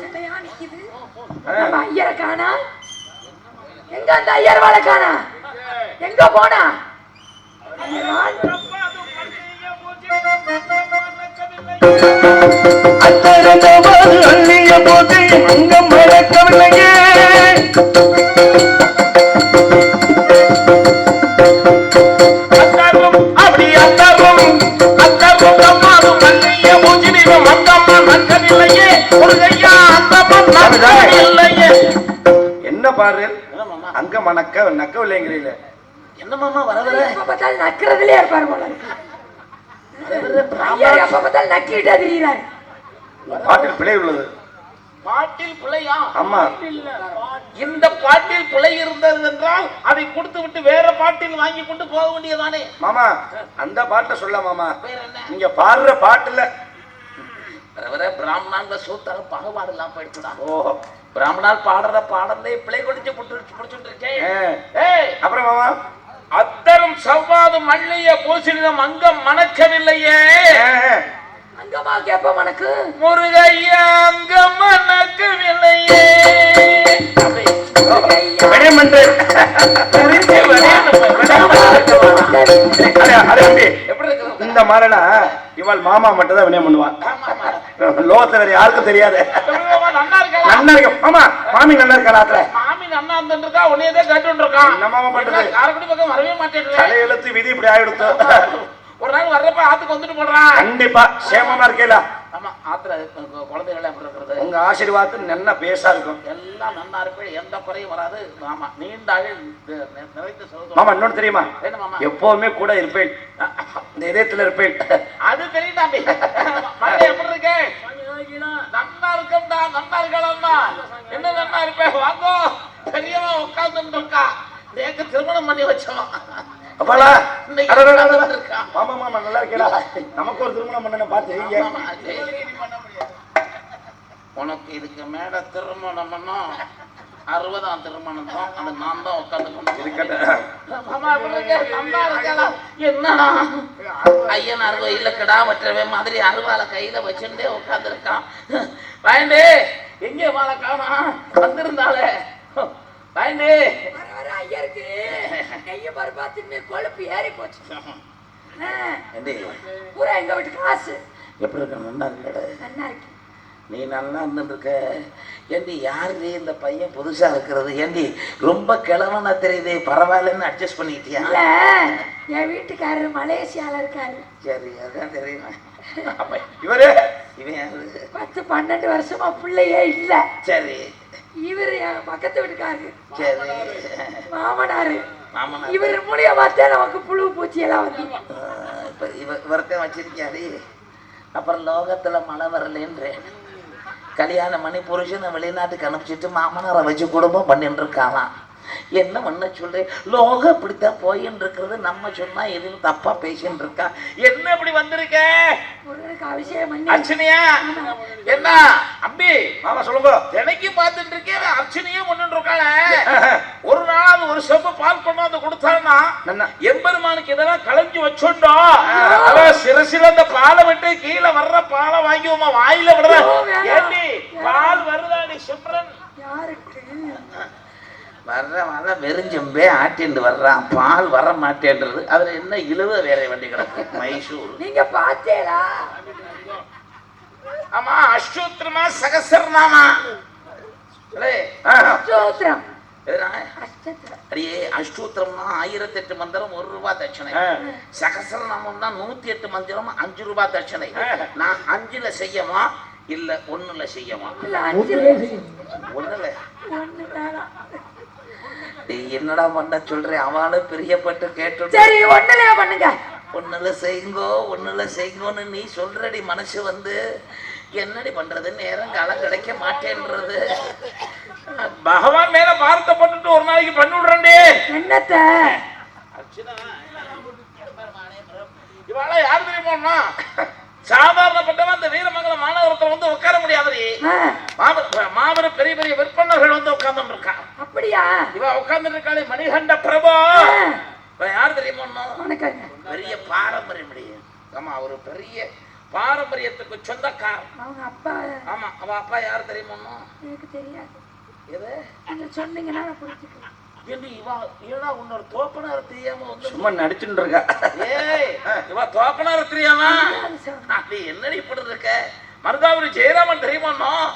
சிலையா நிக்குது நம்ம ஐயரை காணா? எங்க அந்த ஐயர் காணா? எங்க போனா? அள்ளிய போது மறக்கவில்லையே. என்ன பாரு? அங்க மணக்க நக்கவில்லைங்கிறீங்களே என்ன மாமா வர வர? எப்ப பார்த்தாலும் நக்கிறதுலயே இருப்பாரு போல எப்ப பார்த்தாலும் நக்கிட்டே திரியிறாரு. பாட்டில் பிழை உள்ளது. பாட்டில் பிழையா? ஆமா. இந்த பாட்டில் பிழை இருந்தது என்றால் அதை கொடுத்து விட்டு வேற பாட்டில் வாங்கி கொண்டு போக வேண்டியதானே மாமா அந்த பாட்டை சொல்ல மாமா. வேற என்ன? நீங்க பாடுற பாட்டுல வர வர பிராமணாங்க சூத்தர பாகுபாடு எல்லாம் போயிடுச்சுடா. ஓ பிராமணால் பாடுற பாடலே பிழை குடிச்சு புடிச்சுட்டு இருக்கேன் அப்புறம் அத்தரும் சவ்வாதும் மல்லிய பூசணிதம் அங்கம் மணக்கவில்லையே. ஏ, ஏ. அங்கமா கேப்ப மனக்கு முருகையா. எப்படி இருக்கிறது இந்த மாதிரினா இவள் மாமா மட்டும் தான் வினயம் பண்ணுவான். லோகத்துல வேற யாருக்கும் தெரியாது. நல்லா இருக்கு? மாமா மாமி நல்லா இருக்கா மாமி நன்னா இருந்துருக்கா? உன்னையதே கேட்டு இருக்கான். என்ன மாமா பண்றது? காரக்குடி பக்கம் வரவே மாட்டேன் தலையெழுத்து விதி இப்படி ஆயிடுத்து. ஒரு நாள் வர்றப்ப ஆத்துக்கு வந்துட்டு போடுறான் கண்டிப்பா. சேமமா இருக்கேல. ஆமா ஆத்துல குழந்தைகள் எப்படி இருக்கிறது? உங்க ஆசீர்வாதம் நல்லா பேசா இருக்கும். எல்லாம் நன்னா இருப்பேன் எந்த குறையும் வராது. ஆமா நீண்ட நி- நிறைந்த செல்வம். மாமா இன்னொன்னு தெரியுமா? எப்பவுமே கூட இருப்பேன். இந்த இதயத்துல இருப்பேன். அது தெரியும் தம்பி. எப்படி இருக்கு? நன்னா இருக்கா நன்னா இருக்கலாம்மா என்ன நன்னா இருப்பேன் வாங்கோ. பெரியவன் உட்கார்ந்து இருக்கா. நேக்கு திருமணம் பண்ணி வச்சோம். அப்பாடா. மாமா மாமா நல்லா இருக்கேடா. நமக்கு ஒரு திருமணம் பண்ணணும் பார்த்து. உனக்கு இதுக்கு மேல திருமணம் பண்ணா அறுபதாம் திருமணம் தான். அது நான் தான் உட்காந்து இருக்க? என்னடா ஐயனார் கோயில்ல கிடா வெட்டுறவே மாதிரி அருவாளை கையில வச்சுட்டே உட்காந்துருக்கான். வாயண்டே எங்கே வாழை காணா வந்திருந்தாளே. வர வர ஐயருக்கு நெய்ய பருப்பா தின்னு கொழுப்பு ஏறி போச்சு. பூரா எங்க வீட்டு காசு. எப்படி இருக்க? நல்லா இருக்கட. நல்லா இருக்கு நீ நல்லா இருந்துருக்க ஏண்டி யாரு இந்த பையன் புதுசா இருக்கிறது? ஏண்டி ரொம்ப கிழவனா தெரியுது. பரவாயில்லன்னு அட்ஜஸ்ட் பண்ணிக்கிட்டியா? இல்ல என் வீட்டுக்காரர் மலேசியால இருக்காரு. சரி அதான் தெரியும். இவரு? இவன் பத்து பன்னெண்டு வருஷமா பிள்ளையே இல்ல. சரி. இவரு என் பக்கத்து வீட்டுக்காரரு சரி. மாமனாரு. இவர் மூலியமாத்தே நமக்கு புழு பூச்சி எல்லாம் வந்து ஆஹ் இப்ப இவ இவர்த்த வச்சிருக்கியாடி? அப்புறம் லோகத்துல மழை வரலன்றேன் கல்யாணம் பண்ணி புருஷனை வெளிநாட்டுக்கு அனுப்பிச்சிட்டு மாமனாரை வச்சு குடும்பம் பண்ணிட்டு இருக்காளாம் என்ன பண்ண சொல்றேன் லோகம் இப்படித்தான் போயின்னு இருக்கிறது நம்ம சொன்னா எதுவும் தப்பா பேசின்னு இருக்கா என்ன இப்படி வந்திருக்க? அர்ச்சனையா? என்ன? அம்பி மாமா சொல்லுங்க. தினைக்கு பார்த்துட்டு இருக்கேன் அர்ச்சனையே பண்ணிட்டு இருக்காள ஒரு நாளாவது ஒரு செம்பு பால் கொண்டாந்து கொடுத்தான்னா நன்னா. எம்பெருமானுக்கு இதெல்லாம் களைஞ்சு வச்சுட்டோம் சிறுசில அந்த பாலை விட்டு கீழே வர்ற பாலை வாங்கி உமா வாயில விடுற பால் வருதாடி சிம்ரன்? யாருக்கு வர்ற வர வெறிஞ்செம்பே ஆட்டிண்டு வர்றான். பால் வர மாட்டேன்றது. அதுல என்ன இழுவ வேற வண்டி கிடக்கு? மைசூர். நீங்க பார்த்தேடா ஆமா அஷ்டோத்திரமா சகசரநாமா? அஷ்டத்திரம். அடியே அஷ்டோத்திரம்னா ஆயிரத்தி எட்டு மந்திரம் ஒரு ரூபாய் தட்சணை. சகசரநாமம்னா நூத்தி எட்டு மந்திரம் அஞ்சு ரூபாய் தட்சணை. நான் அஞ்சுல செய்யமா இல்ல ஒண்ணுல செய்யமா ஒண்ணுல. என்னடா பண்ண சொல்றேன் அவளை பிரியப்பட்டு கேட்டு சரி ஒண்ணுலயே பண்ணுங்க? ஒண்ணுல செய்யுங்கோ ஒண்ணுல செய்யுங்கோன்னு நீ சொல்றடி மனசு வந்து. என்னடி பண்றது? நேரம் காலம் கிடைக்க மாட்டேன்றது. பகவான் மேல பாரத்தை போட்டுட்டு ஒரு நாளைக்கு பண்ணி விடுறேன்டே. என்னத்த? இவாள யார் தெரியுமா சாதாரணப்பட்டவன் அந்த வீரமங்கலம் மாநகரத்துல வந்து உட்கார முடியாதுடி. மாபெரும் பெரிய பெரிய விற்பனர்கள் வந்து உட்கார்ந்து இருக்கான் அப்படியா? இவ உட்கார்ந்து இருக்காளே மணிகண்ட பிரபு. இவன் யார் தெரியுமா பெரிய பாரம்பரியம் ஆமா ஒரு பெரிய பாரம்பரியத்துக்கு சொந்தக்கார் அவங்க அப்பா. ஆமா அவன் அப்பா யார் தெரியுமா எனக்கு தெரியாது. எது? நீங்க சொன்னீங்கன்னா நான் புரிஞ்சுக்கிறேன். இவா இவனா உன்னோட தோப்பனார் தெரியாம வந்து சும்மா நடிச்சுட்டு இருக்கா? ஏய் இவா தோப்பனார் தெரியாம. அப்படி என்னடி இப்படி இருக்க? மருதாபுரி ஜெயராமன் தெரியுமா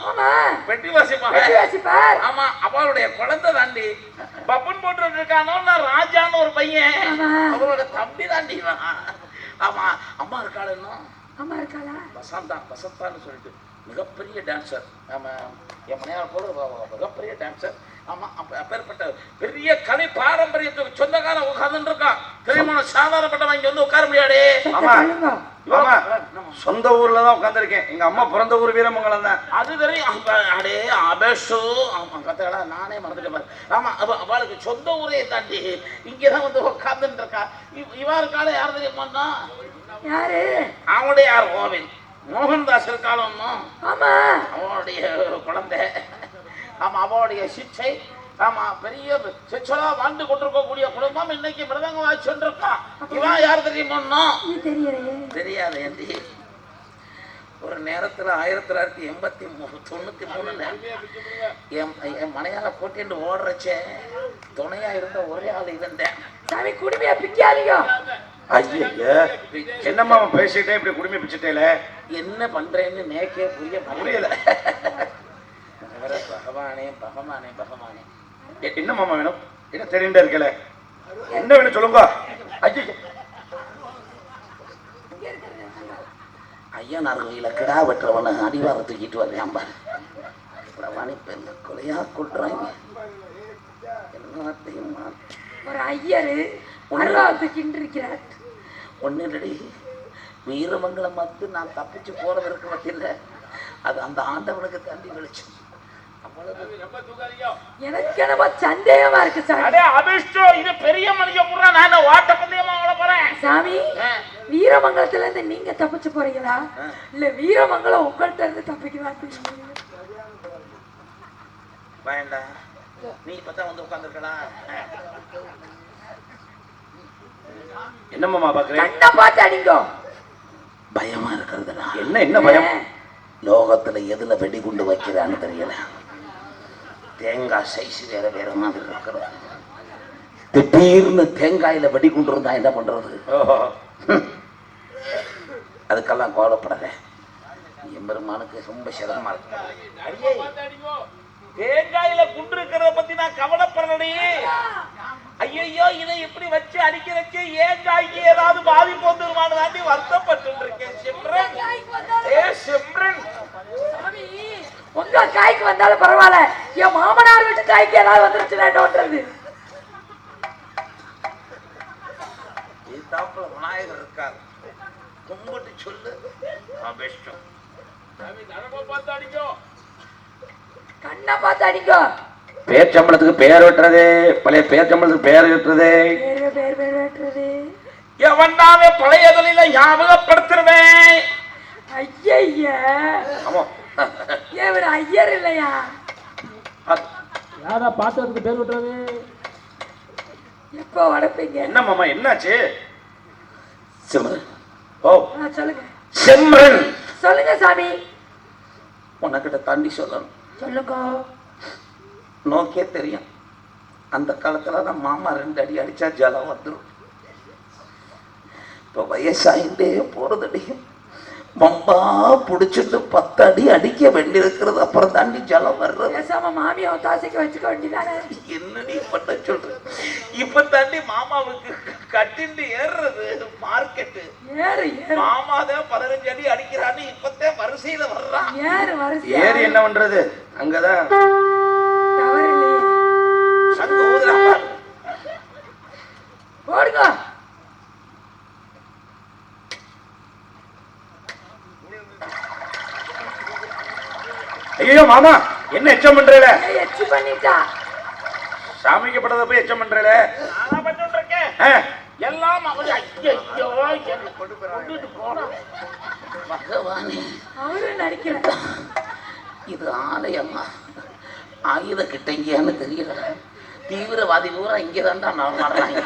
ஆமா. பெட்டி வாசிப்பாங்க. வெட்டி வாசிப்பார். ஆமா அவளுடைய குழந்தை தாண்டி பப்பன் போட்டு இருக்கானோ நான் ராஜான்னு ஒரு பையன். ஆமா. அவளோட தம்பி தாண்டி. ஆமா அம்மா இருக்காள் இன்னும்? அம்மா இருக்காளா? வசந்தா வசந்தான்னு சொல்லிட்டு. மிகப்பெரிய டான்சர் ஆமா என் மனையார் போல மிகப்பெரிய டான்சர் ஆமா அப்ப அப்பேற்பட்ட பெரிய கலை பாரம்பரியத்துக்கு சொந்தக்காரன் உட்கார்ந்துட்டு இருக்கான். தெரியுமா சாதாரணப்பட்டவன் இங்க வந்து உட்கார முடியாடே ஆமா. சொந்த ஊர்ல தான் உட்காந்துருக்கேன் எங்க அம்மா பிறந்த ஊர் வீரமங்கலம் தான். அது தெரியும் அடே அபேஷு. ஆமா கத்தடா நானே மறந்துட்டேன் பாரு. ஆமா அவ அவளுக்கு சொந்த ஊரே தாண்டி இங்கதான் வந்து உட்கார்ந்துட்டு இருக்கா. இவ- இருக்காளே யார் தெரியுமாண்ணா யாரு? அவனுடைய யார்? கோவில். மோகன்தாஸ் இருக்காளோ ஆமா. அவனுடைய குழந்தை. ஆமா அவனுடைய சிச்சை. ஆமா பெரிய சிச்சலா வாழ்ந்து கொண்டிருக்கக்கூடிய குடும்பம் இன்னைக்கு மிருதங்க வாய்ச்சுட்டு இருக்கான் இவன் யார் தெரியுமா தெரியாது ஏண்டி? ஒரு நேரத்துல ஆயிரத்தி தொள்ளாயிரத்தி எண்பத்தி மூணு தொண்ணூத்தி மூணுல என் என் மனையால போட்டிட்டு ஓடுறச்சே துணையா இருந்த ஒரே ஆள் இருந்தேன் சாமி குடுமையா பிக்காதீங்க ஐயா என்னம்மா அவன் பேசிட்டே இப்படி குடுமி பிச்சுட்டேல என்ன பண்றேன்னு நேக்கே புரிய புரியல. பகவானே பகவானே பகவானே. எ- என்ன மாமா வேணும்? என்ன தெரியுண்டா இருக்கல என்ன வேணும் சொல்லுங்க. ஐயா ஐயனார் கோயில கிடா வெட்டுறவனை அடிவார தூக்கிட்டு வர்றேன் பாரு. பகவானே பெண்ண கொலையா கொள்றாங்க எல்லாத்தையும் ஒரு ஐயரு அருவாத்து கிண்டிருக்கிறார். ஒன்னுடி வீரமங்கலம் வந்து நான் தப்பிச்சு போறது இருக்க பத்தியில அது அந்த ஆண்டவனுக்கு வெளிச்சம் அவ்வளவு எனக்கு என்னமோ சந்தேகமா இருக்கு சாமி. அடே அபிஷ்டோ இது பெரிய மனுஷன் புறா நான் என்ன ஓட்ட பந்தயமா ஓட போறேன்? சாமி. வீரமங்கலத்துல இருந்து நீங்க தப்பிச்சு போறீங்களா. இல்ல வீரமங்கலம் உங்கள்ட்ட இருந்து தப்பிக்கலாம் வேண்டாம் நீ இப்பதான் வந்து உட்காந்துருக்கடா என்ன மாமா பாக்குறேன் கண்ணை பார்த்து அடிங்க. பயமா இருக்கிறதுனா? என்ன என்ன பயம்? லோகத்துல எதுல வெடிகுண்டு வைக்கிறான்னு தெரியல. தேங்காய் சைஸ் வேற வேற மாதிரி இருக்கிறது. திடீர்னு தேங்காயில வெடிகுண்டு இருந்தா என்ன பண்றது? ஓஹோ. அதுக்கெல்லாம் கவலைப்படாத. எம்பெருமானுக்கு ரொம்ப சிரமமா இருக்கு. தேங்காயில குண்டு இருக்கிறத பத்தி நான் கவலைப்படலடி ஐயோ இதை இப்படி வச்சு அடிக்கிறதுக்கு ஏன் காய்க்கு ஏதாவது பாதிப்பு வந்துருமான்னு தாண்டி வருத்தப்பட்டு இருக்கேன் சிம்ரன் ஏ சிம்ரன். சாமி, உங்க காய்க்கு வந்தாலும் பரவாயில்ல. என் மாமனார் வீட்டு காய்க்கு ஏதாவது வந்துருச்சுன்னா என்ன பண்றது? தாப்புல விநாயகர் இருக்கார். கும்பிட்டு சொல்லு. அபிஷ்டம் கண்ணை பார்த்து அடிங்க பேச்சம்பளத்துக்கு பேர் வெட்டுறது பழைய பேச்சம்பளத்துக்கு பேர் வெட்டுறது. பேர் பேர் பேர் வெட்டுறது. எவனாவே பழைய தொழில ஞாபகப்படுத்துருவேன். ஐயா ஆமா. ஐயர் இல்லையா? யாரா பாத்திரத்துக்கு பேர் விட்டுறது? எப்போ வளர்ப்பீங்க. என்ன மாமா என்னாச்சு? சிம்ரன் ஓ. சொல்லுங்க. செம்ரன் சொல்லுங்க சாமி. உனக்கிட்ட தாண்டி சொல்லணும். சொல்லுங்க. நோக்கே தெரியும். அந்த காலத்துல தான் மாமா ரெண்டு அடி அடிச்சா ஜலம் வந்துடும் இப்போ வயசாயிட்டே போறதடி. மம்பா புடிச்சிட்டு பத்து அடி அடிக்க வேண்டியிருக்கிறது. அப்புறம் தாண்டி ஜலம் வர்றது. மாமியை தாசைக்கு வச்சுக்க வேண்டியதானே? என்னடி பண்ண சொல்ற? இப்ப தாண்டி மாமாவுக்கு கட்டிண்டு ஏறுறது மார்க்கெட்டு. ஏறு ஏறு. மாமா தான் பதினஞ்சு அடி அடிக்கிறான்னு இப்பத்தான் வரிசையில வர்றான். ஏறு வரிசை ஏறி என்ன பண்றது? அங்கதான். ஐயோ மாமா என்ன எச்சம் பண்றல எச்சு பண்ணிட்டா? சாமிக்கு படத்தை போய் எச்சம் பண்றல நானா பண்ணிட்டு இருக்கேன் ஆ, எல்லாம் அவரு ஐயோ என்னை கொண்டுட்டு போறான் பகவானே. அவரு நடிக்கல. இது ஆலயமா? ஆயுத கிட்டங்கியான்னு தெரியல. தீவிரவாதி பூரா இங்கே தான்டா நான் வர்றாங்க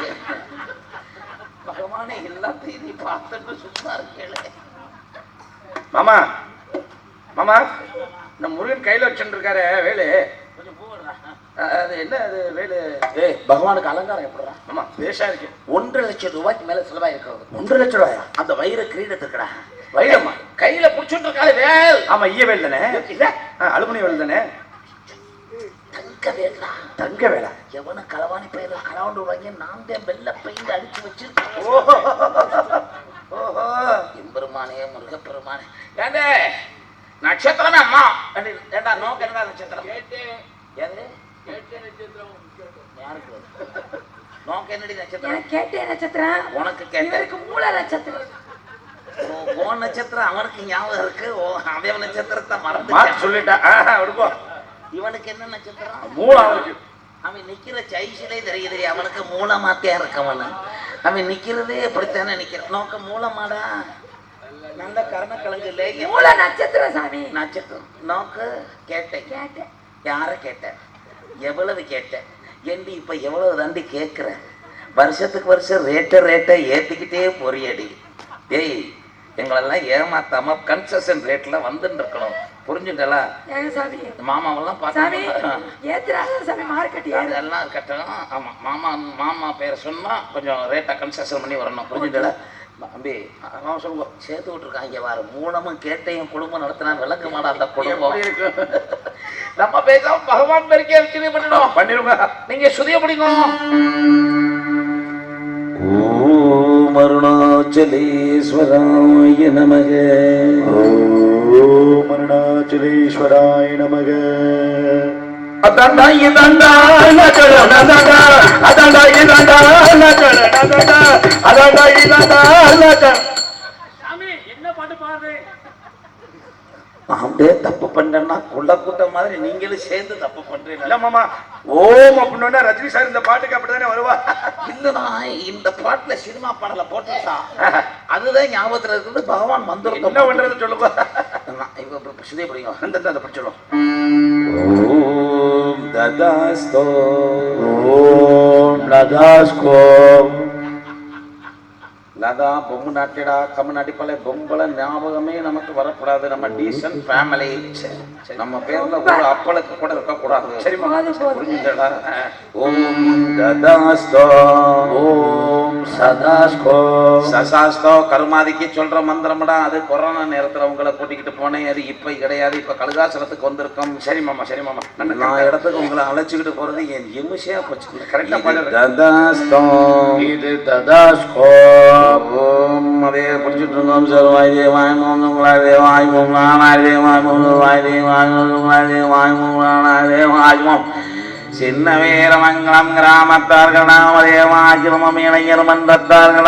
பகவானே எல்லாத்தையும் நீ பார்த்துட்டு சும்மா இருக்கேளே. மாமா மாமா. முருகன் கையில வச்சுட்டு இருக்காரு வேலு அது என்ன அது வேலு? ஏய் பகவானுக்கு அலங்காரம் எப்படிடா? ஆமா பேஷா இருக்கு. ஒன்றரை லட்சம் ரூபாய்க்கு மேல இருக்கிறது ஒன்றரை லட்சம் ரூபாயா? அந்த வைர கிரீடத்துக்குடா. வைரமா கையில புடிச்சுட்டு இருக்காளே வேல். ஆமா ஈய வேல் தானே? இல்ல. அலுமினிய வேல் தானே? தங்க வேல்டா. தங்க வேலை? எவன களவாணி பயிர களவாண்டு விடுவாங்க? நான் தான் வெள்ள பெயிண்ட் அடிச்சு வச்சிருக்கேன் ஓஹோ. ஓஹோ. எம்பெருமானே முருகப்பெருமானே. ஏண்டே? நட்சத்திரமே அம்மா ஏண்டி, நோக்கு என்னடா நட்சத்திரம்? ஏது யாருக்கு? நோக்கு என்னடி நட்சத்திரம்? கேட்டே நட்சத்திரம். உனக்கு இவருக்கு மூல நட்சத்திரம். ஓ நட்சத்திரம் அவனுக்கு ஞாபகம் இருக்கு. ஓ அவன் நட்சத்திரத்தை மறந்து சொல்லிட்டா. இவனுக்கு என்ன நட்சத்திரம்? மூலம் அவன் நிக்கிற சைஸ்லே தெரியுது அவனுக்கு மூலமாத்தியா இருக்கவனு. அவன் நிக்கிறதே எப்படித்தானே நிக்கிறான். நோக்க மூலமாடா. நல்ல கருணக்கிழங்கு லேகிய மூல நட்சத்திரம். சாமி நட்சத்திரம் நோக்கு கேட்டேன். கேட்டேன். யார கேட்டேன்? எவ்வளவு கேட்டேன்? ஏண்டி இப்ப எவ்வளவு தாண்டி கேட்குற வருஷத்துக்கு வருஷம் ரேட்டை ரேட்டை ஏத்திக்கிட்டே போறியடி. டேய் எங்களெல்லாம் ஏமாத்தாம கன்செஷன் ரேட்ல வந்துட்டு இருக்கணும் புரிஞ்சுட்டலா மாமாவெல்லாம் அதெல்லாம் கட்டணும். ஆமா மாமா மாமா பேரை சொன்னா கொஞ்சம் ரேட்டை கன்செஷன் பண்ணி வரணும். புரிஞ்சுட்டல தம்பி சொல்லுங்க சேர்த்து விட்டுருக்காங்க வாரு மூலமும் கேட்டையும் குடும்பம் நடத்தினா விளக்க மாட்டா அந்த குடும்பம். நம்ம பேசாம பகவான் பெருக்கே அர்ச்சனை பண்ணிடும் பண்ணிருங்க நீங்க சுதிய பிடிக்கும் ஓம் அருணாச்சலேஸ்வராய நமக. ஓம் அருணாச்சலேஸ்வராய நமக. அதாண்டா இதாண்டா நகர நகர அதாண்டா இதாண்டா நகர நகர அதாண்டா இதாண்டா நகர. அப்படியே தப்பு பண்றேன்னா குள்ள கூட்டம் மாதிரி நீங்களும் சேர்ந்து தப்பு பண்றீங்க. இல்ல மாமா ஓம் அப்படின்னா ரஜினி சார் இந்த பாட்டுக்கு அப்படிதானே வருவா? இல்லடா இந்த பாட்டுல சினிமா பாடல போட்டுட்டா அதுதான் ஞாபகத்துல இருக்குது. பகவான் என்ன மந்திரம் பண்றது சொல்லுங்க. இப்ப சுதே பிடிக்கும் அந்த அந்த ததாஸ்தோ ஓம் லதாஸ்கோ லதா பொம்மு நாட்டிடா கம்மு நாட்டிப்பாலே பொம்பளை ஞாபகமே நமக்கு வரக்கூடாது. நம்ம டீசன்ட் ஃபேமிலி நம்ம பேர்ல ஒரு அப்பளுக்கு கூட இருக்கக்கூடாது. சரி மாமா போதும் போதும் புரிஞ்சுதடா? ஓம் ததாஸ்தோ ஓம் சதாஸ்கோ. சசாஸ்தோ கருமாதிக்கு சொல்ற மந்திரம்டா அது கொரோனா நேரத்துல உங்களை கூட்டிக்கிட்டு போனேன் அது இப்ப கிடையாது இப்ப கழுகாசலத்துக்கு வந்திருக்கோம். சரி மாமா சரி மாமா. நான் இடத்துக்கு உங்களை அழைச்சிக்கிட்டு போறது என் எமிஷியா போச்சு. கரெக்டா. ததாஸ்தோ இது ததாஸ்கோ ஓம் அதே பிடிச்சிட்டு இருந்தோம் சார். வாய் தேவாய் மோம் வாய் மோம் நானாய் தேவாய் மோம் வாய் தேவாய் மோம் வாய் மோம் நானாய் தேவாய் மோம் சின்ன வீரமங்கலம் கிராமத்தார்கள் நாமதேவாகிரமம் இளைஞர் மன்றத்தார்கள்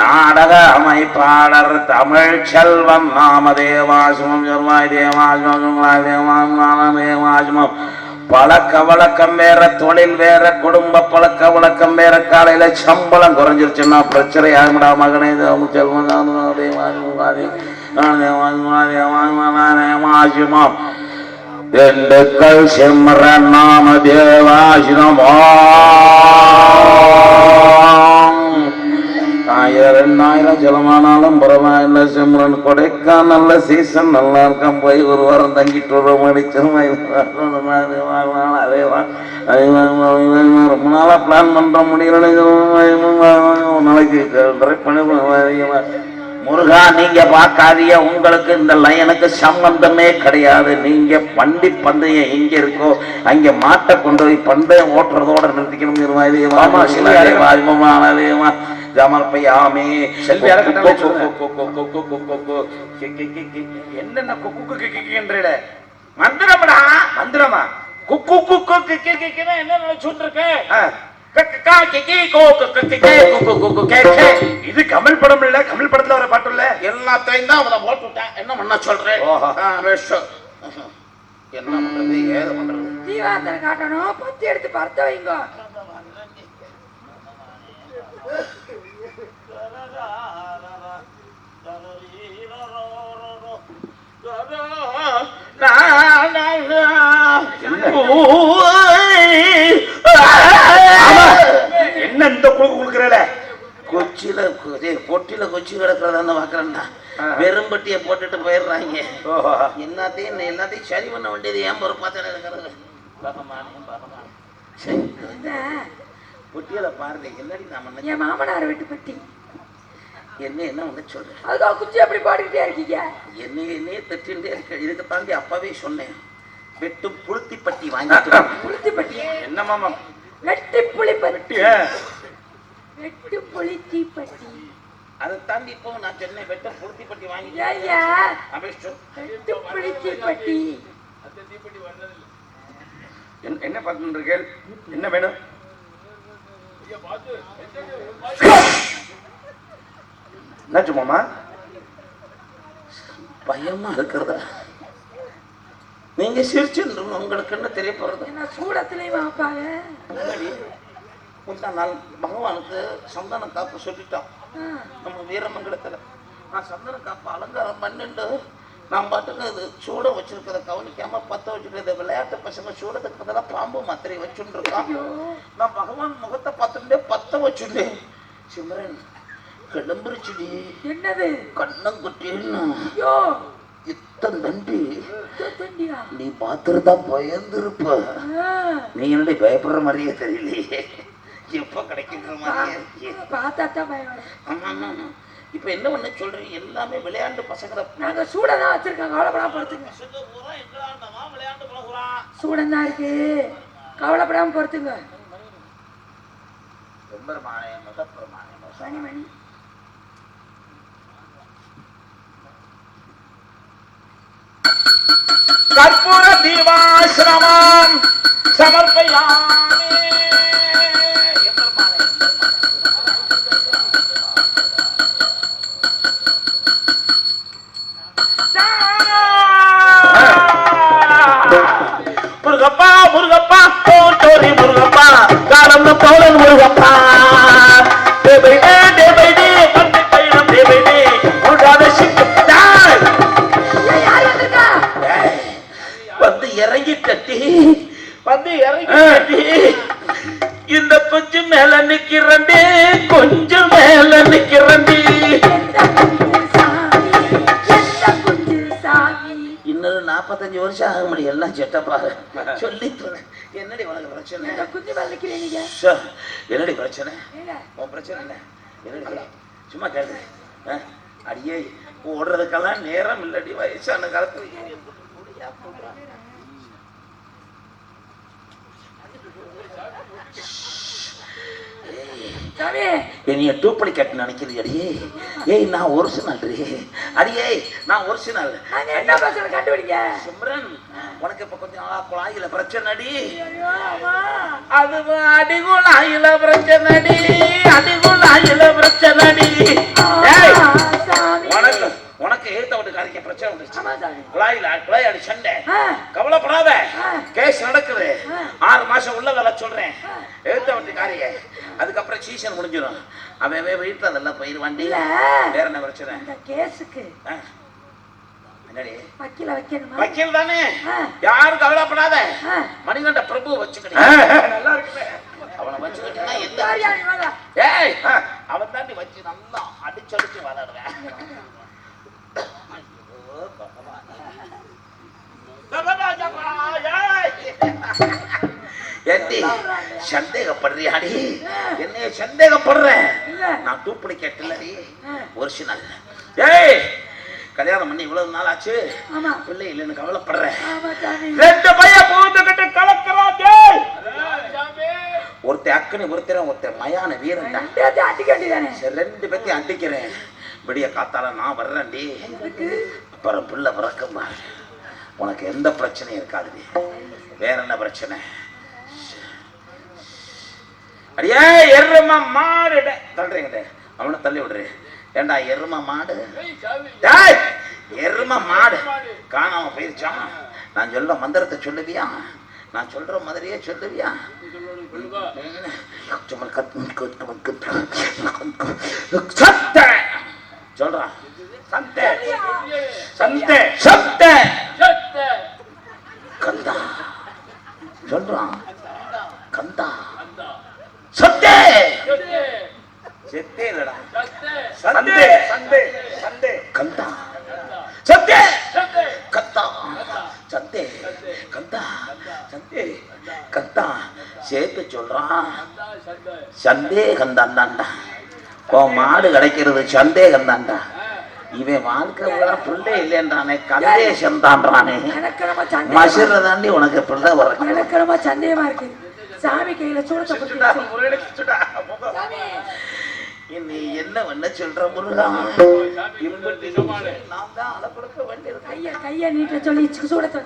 நாடக அமைப்பாளர் தமிழ் செல்வம் நாம நாமதேவாசுமம் ஜர்வாய் தேவாசுமம் தேவாசிமம் பழக்க வழக்கம் வேற தொழில் வேற குடும்ப பழக்க வழக்கம் வேற காலையில சம்பளம் குறைஞ்சிருச்சுன்னா பிரச்சனை ஆகும்டா மகனே. இது அவங்க செல்வம் தான் அதே மாதிரி திண்டுக்கல் சிம்ர நாம தேவாசிரமோ ஆயிரம் ரெண்டாயிரம் செலவானாலும் பரவாயில்ல சிம்ரன். கொடைக்கான் நல்ல சீசன் நல்லா இருக்கான் போய் ஒரு வாரம் தங்கிட்டு வர மடிச்சிரும் அதே வா அதே வா ரொம்ப நாளாக பிளான் பண்ணுற முடியல ஒரு நாளைக்கு ட்ரை பண்ணி முருகா நீங்க பார்க்காதீங்க. உங்களுக்கு இந்த லைனுக்கு சம்பந்தமே கிடையாது. நீங்க வண்டி பந்தயம் எங்க இருக்கோ அங்க மாட்டை கொண்டு போய் பந்தயம் ஓட்டுறதோட நிறுத்திக்கணும். ஜமர்ப்பையாமே செல்வி. என்னென்ன குக்கு குக்கு கிக்கின்றீல மந்திரம்டா மந்திரமா குக்கு குக்கு கிக்கி கிக்கினா என்ன நினைச்சுட்டு இருக்க இது கமல் படம் இல்ல கமல் படத்துல வர பாட்டு இல்ல எல்லாத்தையும் தான் அவனை போட்டுட்டேன் என்ன பண்ண சொல்றேன். என்ன பண்றது ஏது பண்றது தீவாத்தனை காட்டணும் பத்தி எடுத்து பறத்த வைங்க. என்ன இந்த குழுக்கு குடுக்கறல கொச்சியில கொட்டியில கொச்சி கிடக்குறதான்னு பாக்குறேன்டா. வெறும்பட்டிய போட்டுட்டு போயிடுறாங்க. ஓஹோ. எல்லாத்தையும் எல்லாத்தையும் சரி பண்ண வேண்டியது ஏன் பொறுப்பா தானே இருக்கிறது பகவானே, பகவானே. சரி, பொட்டியில பாருங்க என்னடி நான் பண்ண என் மாமனார் வீட்டு பத்தி என்ன என்ன ஒண்ணு சொல்றேன் அதுக்காக குச்சி அப்படி பாடிக்கிட்டே இருக்கீங்க. என்னை என்னையே திட்டின்றே இருக்க. இதுக்கு தாண்டி அப்பவே சொன்னேன். வெட்டு புளுத்தி பட்டி வாங்கிட்டு புளித்தி பட்டி. என்ன மாமா? வெட்டி புளி பட்டி. வெட்டி புளித்தி பட்டி. அதை தாண்டி இப்போ நான் சொன்னேன் வெட்ட புளுத்தி பட்டி அபிஷ்டு வெட்டு புளித்தி பட்டி. என்ன- என்ன பார்த்துருக்கேன் என்ன வேணும்? என்னாச்சு மாமா? பயமா இருக்கிறதா? நீங்க சிரிச்சுன்னு உங்களுக்கு என்ன தெரிய போறது? என்ன சூடத்திலையும் வைப்பாங்க முந்தா நாள் பகவானுக்கு சந்தன காப்பு சொல்லிட்டோம் ஆ. நம்ம வீரமங்கலத்துல. நான் சந்தன காப்பு அலங்காரம் பண்ணிட்டு நான் பாட்டுக்கு இது சூட வச்சிருக்கிறத கவனிக்காம பத்த வச்சிருக்கிறத விளையாட்டு பசங்க சூடத்துக்கு பதிலாக பாம்பு மாத்திரை வச்சுட்டு இருக்கான் ஐயோ. நான் பகவான் முகத்தை பார்த்துட்டே பத்த வச்சுட்டேன் சிம்ரன் கிளம்புருச்சுடி. என்னது? கண்ணங்குட்டின்னு. இத்தனை தண்டி. நீ பார்த்துருந்தா பயந்துருப்ப. நீ என்னடி பயப்படுற மாதிரியே தெரியலையே. எப்ப கிடைக்கிற மாதிரியே பார்த்தா தான் பயம் வரும். ஆமா, ஆமா, ஆமா. இப்ப என்ன பண்ண சொல்றீங்க? எல்லாமே விளையாண்டு பசங்களை நாங்க சூட தான் வச்சிருக்கோம் கவலைப்படாம பழகுறான் சூடம் தான் இருக்கு. கவலைப்படாம பொறுத்துங்க. பெருமானே முதற்பெருமானே மணி மணி கற்பூர தீபாசிரமம் சமர்ப்பயாமே நிக்கிறண்டி கொஞ்சம் மேல நிக்கிறண்டி இன்னொரு நாற்பத்தஞ்சு வருஷம் ஆக முடியும் எல்லாம் செட்டப்பாரு இருந்தேன். என்னடி உனக்கு பிரச்சனை? குஞ்சு ச்சே, என்னடி பிரச்சனை? உன் பிரச்சனை என்ன? என்னடி சும்மா கேளு. ஆ? அடியே ஓடுறதுக்கெல்லாம் நேரம் இல்லடி. வயசான காலத்துல முடியா? சாமி என்னைய டூப்ளிகேட் நினைக்கிறீடி ஏய் நான் ஒரிஜினல் அடியே நான் ஒரிஜினல் என்ன பிரச்சனை கண்டுபிடிங்க? சிம்ரன் உனக்கு இப்ப கொஞ்சம் நாளா குழாயில பிரச்சனைடி. ஐயோ அம்மா. அது அடிகுழாயில பிரச்சனைடி. அடிகுழாயில பிரச்சனைடி. ஏய் வீட்டுக்காரிக்க பிரச்சனை வந்துருச்சு. குழாயில குழாய் அடி சண்டை கவலைப்படாத. கேஸ் நடக்குது. ஆறு மாசம் உள்ள வேலை சொல்றேன். எழுத்த விட்டு காரிய. அதுக்கப்புறம் சீசன் முடிஞ்சிடும். அவன் வீட்டுல அதெல்லாம் போயிருவாண்டி இல்ல. வேற என்ன பிரச்சனை? கேஸுக்கு வக்கீல தானே. யாரும் கவலைப்படாத. மணிகண்ட பிரபு ஆ, வச்சுக்கிட்டு ஆ, நல்லா இருக்குமே. அவனை வச்சுக்கிட்டா எந்த? ஏய். அவன் தாண்டி வச்சு நல்லா அடிச்சடிச்சு விளாடுவேன். ஏண்டி சந்தேகப்படுறியாடி? என்னைய சந்தேகப்படுறேன் இல்ல. நான் இல்லடி ஆ. ஒரிஜினல் ஏய் கல்யாணம் பண்ணி இவ்வளவு நாள் ஆச்சு பிள்ளை இல்லைன்னு சாமி. ரெண்டு பையன் பூந்துக்கிட்டு கலக்கிறான் டேய். ஒருத்தன் அக்கனி ஒருத்தன் ஒருத்தன் மயான வீரன் பேர்த்தையும் சரி ரெண்டு பேத்தையும் அடிக்கிறேன். விடிய காத்தால நான் வர்றேன்டி. அப்புறம் பிள்ளை பிறக்கும் பாரு. உனக்கு எந்த பிரச்சனையும் இருக்காதுடி வேற என்ன பிரச்சனை? அடியே எரும மாடு. டே- தள்ளுறீங்க அவனை தள்ளி விடுறே ஏண்டா எரும மாடு? டேய், எரும மாடு. காணாம போயிருச்சான் நான் சொல்ல மந்திரத்தை சொல்லுவியா? நான் சொல்ற மாதிரியே சொல்லுவியா? சத்தே சொல்றான் சத்தே சந்தே. சத்தே கந்தா. சொல்றான் கந்தா. சத்தே செத்தே இல்லடா. சந்தே. சந்தே. சந்தே. கந்தா. சத்தே கத்தா சத்தே கந்தா. சந்தே. கத்தா சேர்த்து சொல்றான் சந்தேகம் தாண்டாண்டா உன் மாடு கிடைக்கிறது சந்தேகம் தாண்டா இவன் வாழ்க்கை பூரா பிள்ளை இல்லைன்றானே கந்தேசம் தான்றானே. எனக்கு ரொம்ப சந்தேகமா மசுர தாண்டி உனக்கு பிள்ளை வரும் எனக்கு ரொம்ப சந்தேகமா இருக்கு. சாமி கையில சூடத்தை. நீ என்ன பண்ண சொல்ற முருகா? நான் தான் அள கொடுக்க வேண்டியது. கைய கைய நீட்ட சொல்லி சூடத்தை.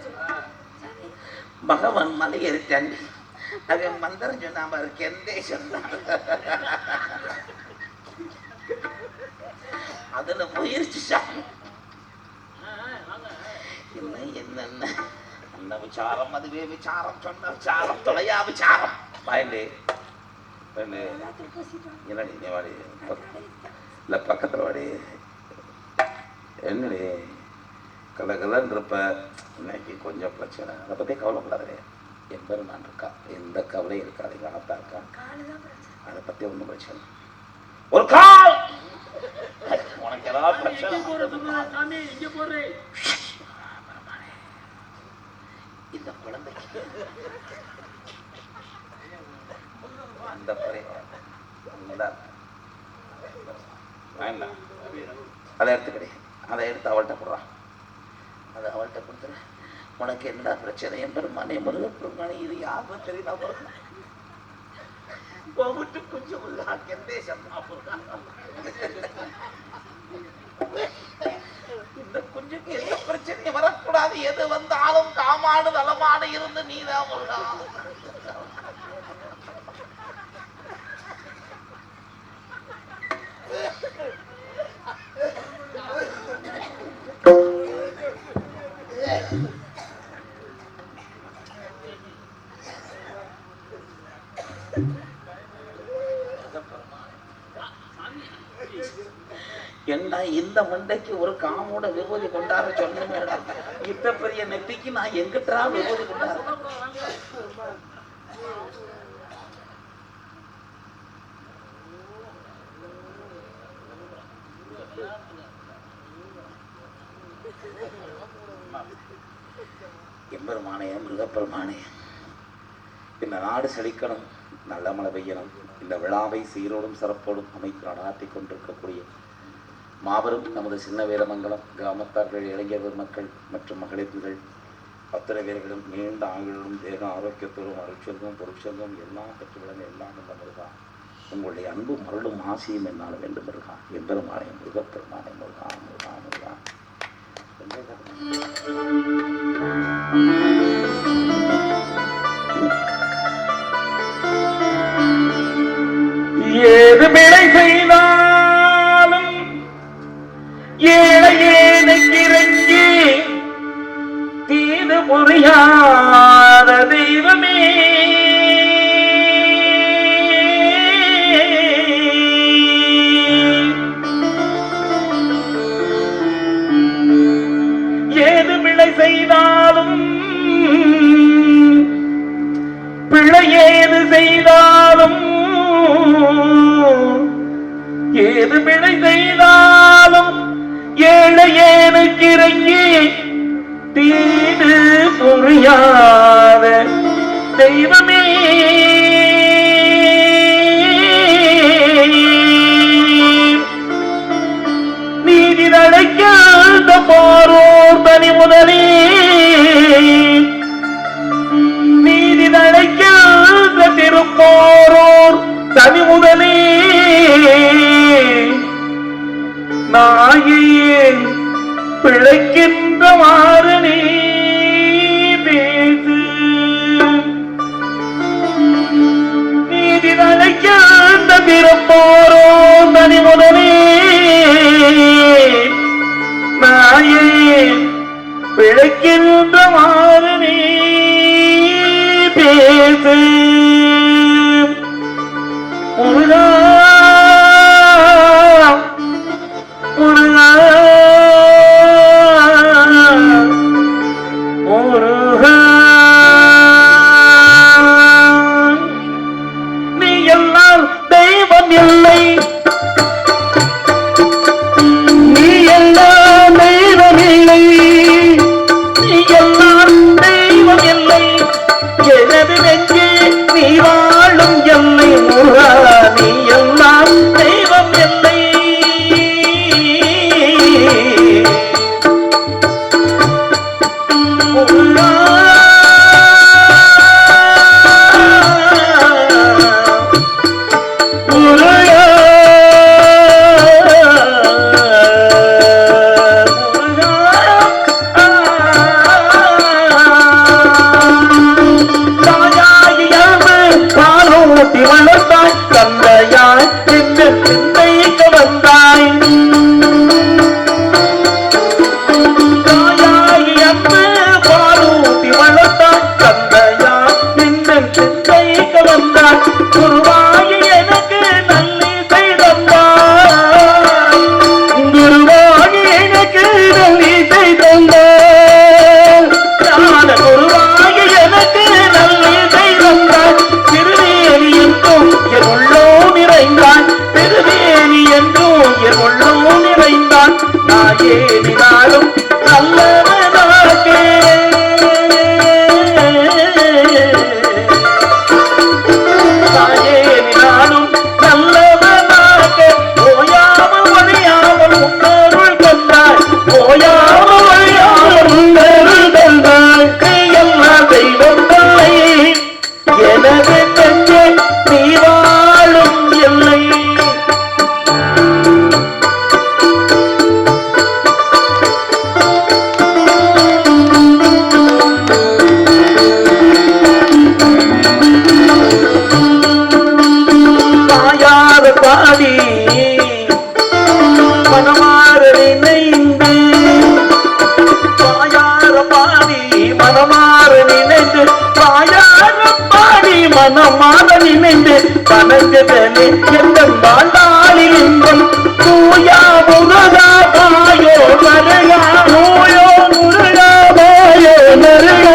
பகவான் மலை இருக்காண்டி அவன் மந்திரம் சொன்னா பாரு கெந்தே சொன்னான் அதுல போயிருச்சு சாமி என்ன என்னென்ன? அந்த விசாரம் அதுவே விசாரம் சொன்ன விசாரம் தொலையா விசாரம். பயந்து என்னடி நீ வாடி இல்லை பக்கத்தில் வாடி. என்னடி கலகலன்னு இருப்ப இன்னைக்கு கொஞ்சம் பிரச்சனை. அதை பற்றி கவலைப்படாதே. என் பேர் நான் இருக்கா. எந்த கவலையும் இருக்காது. ஆத்தா இருக்கா? அதை பற்றி ஒன்றும் பிரச்சனை. ஒரு கால். உனக்கு ஏதாவது பிரச்சனை? இந்த குழந்தைக்கு அந்த அதை எடுத்துக்கடி. அதை எடுத்து அவள்கிட்ட கொடுறான் அதை அவள்கிட்ட கொடுத்துரு. உனக்கு என்னடா பிரச்சனை? என் பெருமானே முருகப்பெருமானே இது யாருக்கும் தெரியல. பிறகு கோவிட்டு குஞ்சு உள்ளா கெந்தேசம் இந்த குஞ்சுக்கு எந்த பிரச்சனையும் வரக்கூடாது. எது வந்தாலும் காமாடு தளமாடு இருந்து நீதான் உள்ளா இந்த மண்டைக்கு ஒரு காமோட விபூதி கொண்டாட சொன்னமேடா இத்த பெரிய நெத்திக்கு நான் எங்கிட்டா விபூதி கொண்டாட எம்பெருமானே மிருகப்பெருமானே இந்த நாடு செழிக்கணும் நல்ல மழை பெய்யணும் இந்த விழாவை சீரோடும் சிறப்போடும் அமைத்து நடாத்தி கொண்டிருக்கக்கூடிய மாபெரும் நமது சின்ன வீரமங்கலம் கிராமத்தார்கள் இளைஞர் பெருமக்கள் மற்றும் மகளிர்கள் அத்தனை பேர்களும் நீண்ட ஆயுளும் தேக ஆரோக்கியத்தோடும் அருட்செல்வம் பொருட்செல்வம் எல்லாம் பெற்று விளங்க எல்லாம் இந்த முருகா. உங்களுடைய அன்பும் அருளும் ஆசையும் என்னால் வேண்டும் முருகா. எம்பெருமானே முருகப்பெருமானே முருகா முருகா முருகா. Viva பாடி மனமாக நினைந்து தனக்கு தனி எந்த பாண்டாளி இன்பம் தூயா முருகா பாயோ மருகா நோயோ முருகா பாயோ மருகா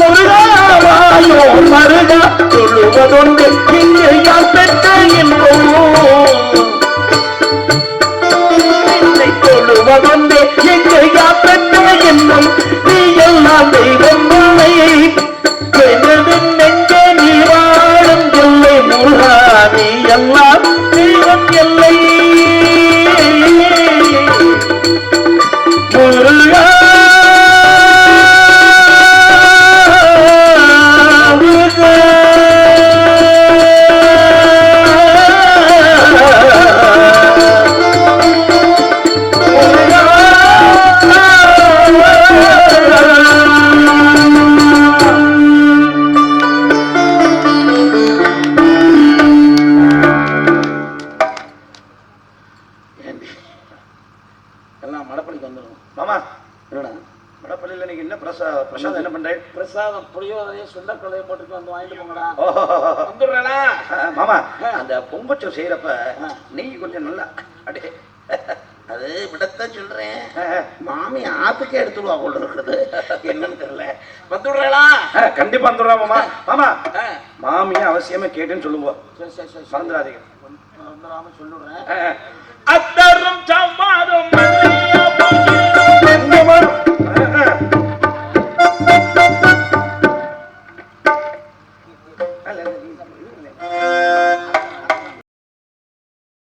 முருகா பாயோ மருகா சொல்லுவதொன்று இங்கே பெற்ற இன்பம். சொல்லுவதொன்று எங்கே பெற்ற இன்பம். நீ எல்லாம் சுண்ட கொலையை வந்து வாங்கிட்டு போங்கடா. வந்துடுறா மாமா அந்த பொங்கச்சம் செய்யறப்ப நெய் கொஞ்சம் நல்லா அடே அது விடத்தான் சொல்றேன். மாமி ஆத்துக்கே எடுத்துடுவா போல இருக்குது. என்னன்னு தெரியல. வந்துடுறா கண்டிப்பா வந்துடுறா மாமா. மாமா மாமியை அவசியமே கேட்டுன்னு சொல்லுவோம் மறந்துடாதீங்க. வந்துடாம சொல்லுறேன் அத்தரும் சாம்பு